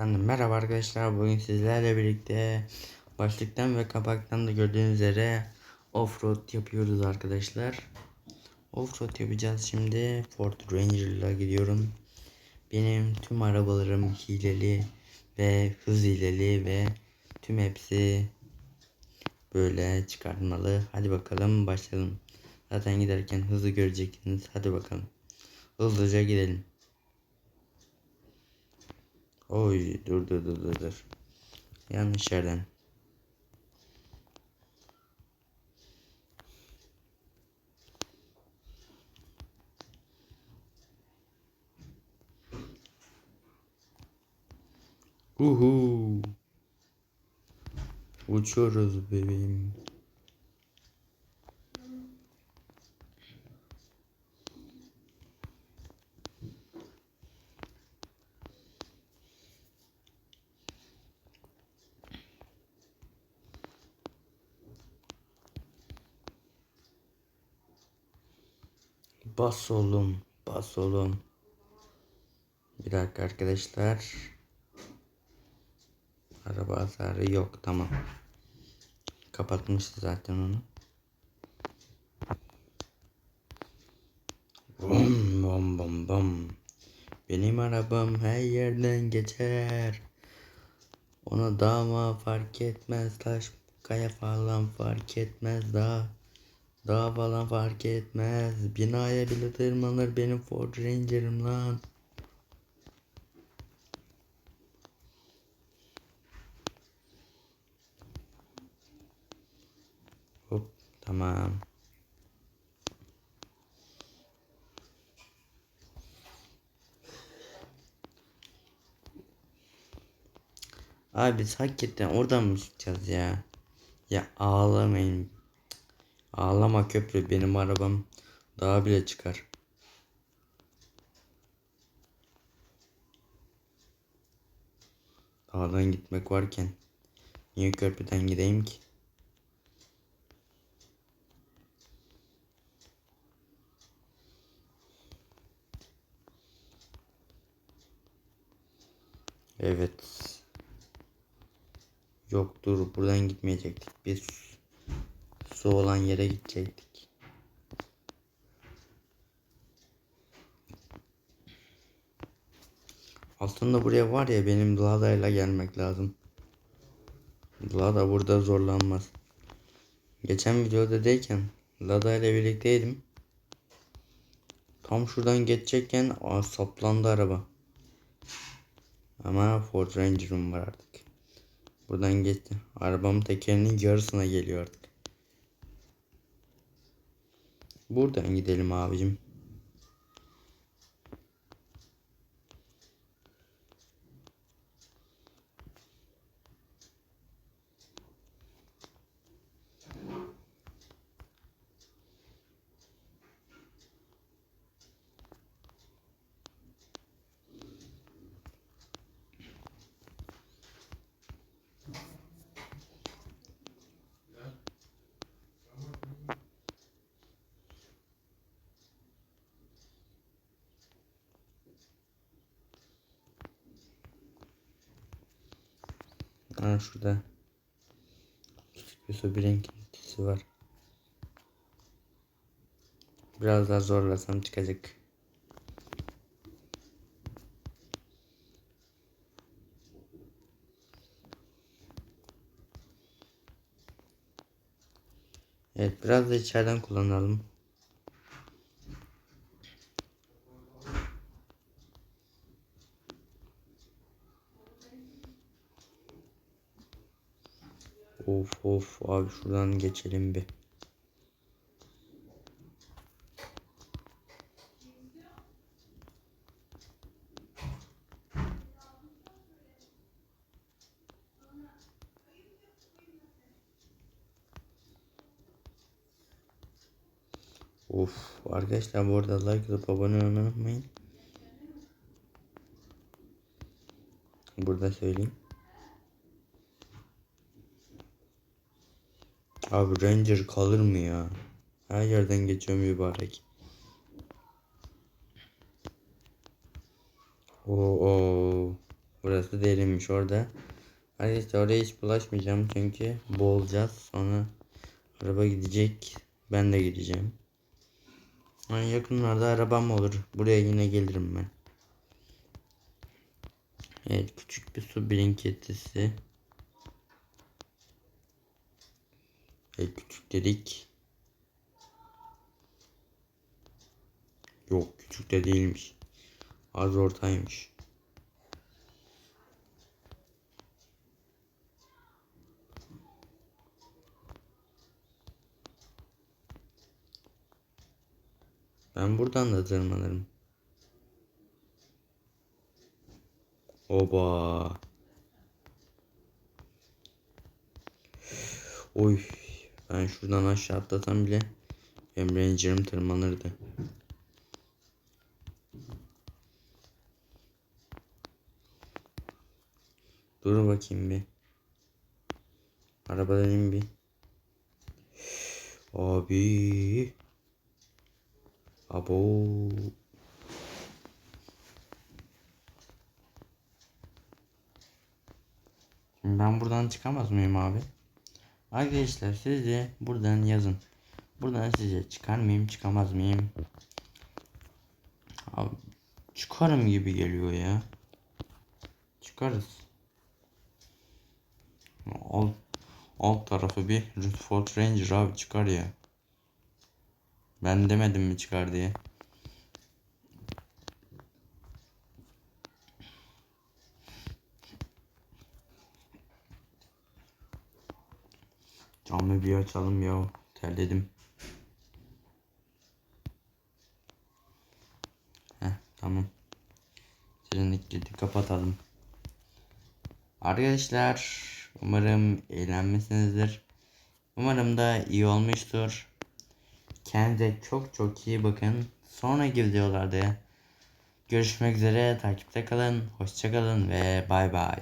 Merhaba arkadaşlar bugün sizlerle birlikte başlıktan ve kapaktan da gördüğünüz üzere offroad yapıyoruz arkadaşlar. Offroad yapacağız şimdi Ford Ranger ile gidiyorum. Benim tüm arabalarım hileli ve hız hileli ve tüm hepsi böyle çıkartmalı. Hadi bakalım başlayalım. Zaten giderken hızlı göreceksiniz. Hadi bakalım. Hızlıca gidelim. Oy dur dur dur dur dur. Yanlış yerden. Uhu. Uçuyoruz bebeğim. Bas oğlum, bas oğlum. Bir dakika arkadaşlar. Araba hasarı yok, tamam. Kapatmıştı zaten onu. Bum bum bum bum. Benim arabam her yerden geçer. Ona dağma fark etmez, taş kaya falan fark etmez dağ. Dağ falan fark etmez. Binaya bile tırmanır benim Ford Ranger'ım lan. Hop tamam. Abi biz hakikaten oradan mı çıkacağız ya? Ya ağlamayın. Ağlama köprü benim arabam daha bile çıkar. Dağdan gitmek varken niye köprüden gideyim ki? Evet. Yok dur buradan gitmeyecektik. Biz su olan yere gidecektik. Aslında buraya var ya benim Lada'yla gelmek lazım. Lada burada zorlanmaz. Geçen videoda deyken Lada ile birlikteydim. Tam şuradan geçecekken aa, saplandı araba. Ama Ford Ranger'ım var artık. Buradan geçti. Arabamın tekerinin yarısına geliyor artık. Buradan gidelim abicim. Aa şurada. Su bir renkintisi var. Biraz daha zorlasam çıkacak. Evet biraz da içeriden kullanalım. Of of abi şuradan geçelim bir. Of arkadaşlar bu arada like atıp abone olmayı unutmayın. Burada söyleyeyim. Abi Ranger kalır mı ya? Her yerden geçiyor mübarek. Oo. Burası derinmiş orada. Arkadaşlar oraya hiç bulaşmayacağım çünkü boğulacağız. Sonra araba gidecek. Ben de gideceğim. Yani yakınlarda arabam olur. Buraya yine gelirim ben. Evet küçük bir su birinkintisi. Evet küçük dedik. Yok küçük de değilmiş. Az ortaymış. Ben buradan da tırmanırım. Oba. Oy. Ben şuradan aşağı atlasam bile benim ranger'ım tırmanırdı. Dur bakayım bir. Arabadan in bir. Abi. Abo. Şimdi ben buradan çıkamaz mıyım abi? Arkadaşlar siz de buradan yazın. Buradan size çıkar mıyım çıkamaz mıyım? Abi çıkarım gibi geliyor ya. Çıkarız. Alt, alt tarafı bir Rutherford Ranger abi çıkar ya. Ben demedim mi çıkar diye. Camı bir açalım ya. Terledim. Heh tamam. Sirenlikleri kapatalım. Arkadaşlar umarım eğlenmişsinizdir. Umarım da iyi olmuştur. Kendinize çok çok iyi bakın. Sonraki videolarda görüşmek üzere. Takipte kalın. Hoşçakalın ve bay bay.